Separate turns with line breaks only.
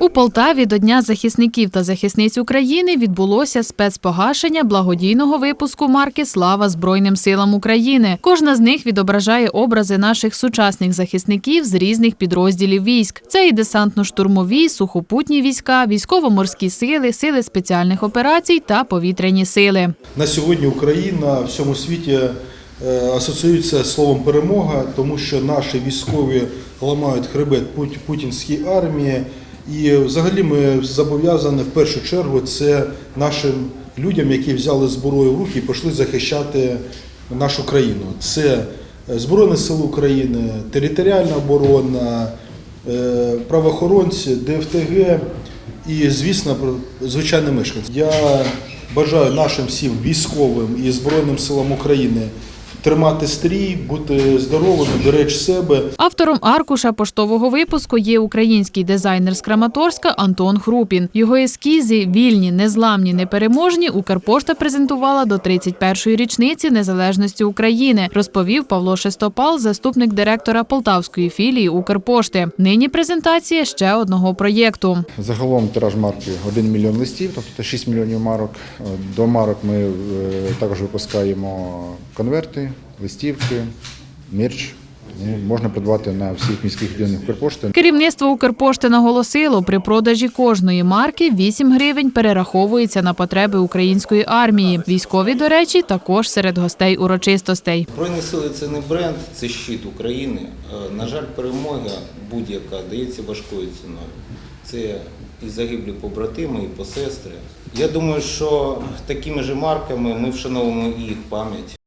У Полтаві до Дня захисників та захисниць України відбулося спецпогашення благодійного випуску марки Слава Збройним силам України. Кожна з них відображає образи наших сучасних захисників з різних підрозділів військ. Це і десантно-штурмові, сухопутні війська, військово-морські сили, сили спеціальних операцій та повітряні сили.
На сьогодні Україна в всьому світі е, асоціюється словом перемога, тому що наші військові ламають хребет пут- путінській армії. І взагалі ми зобов'язані в першу чергу це нашим людям, які взяли зброю в руки і пішли захищати нашу країну. Це е, Збройні Сили України, територіальна оборона, е, правоохоронці, ДФТГ і, звісно, звичайні мешканці. Я бажаю нашим всім військовим і Збройним силам України тримати стрій, бути здоровими, беречь себе.
Автором аркуша поштового випуску є український дизайнер з Краматорська Антон Хрупін. Його ескізи вільні, незламні, непереможні. Укрпошта презентувала до 31-ї річниці незалежності України, розповів Павло Шестопал, заступник директора Полтавської філії Укрпошти. Нині презентація ще одного проєкту.
Загалом тираж марки 1 мільйон листів, тобто 6 мільйонів марок. До марок ми е, також випускаємо конверти, листівки, мерч. Можна придбати на всіх міських відділеннях Укрпошти.
Керівництво Укрпошти наголосило, при продажі кожної марки 8 гривень перераховується на потреби української армії. Військові, до речі, також серед гостей урочистостей.
Збройні сили це не бренд, це щит України. Е, На жаль, перемога будь-яка дається важкою ціною. Це і загиблі побратими, і посестри. Я думаю, що такими ж марками ми вшановуємо і їх пам'ять.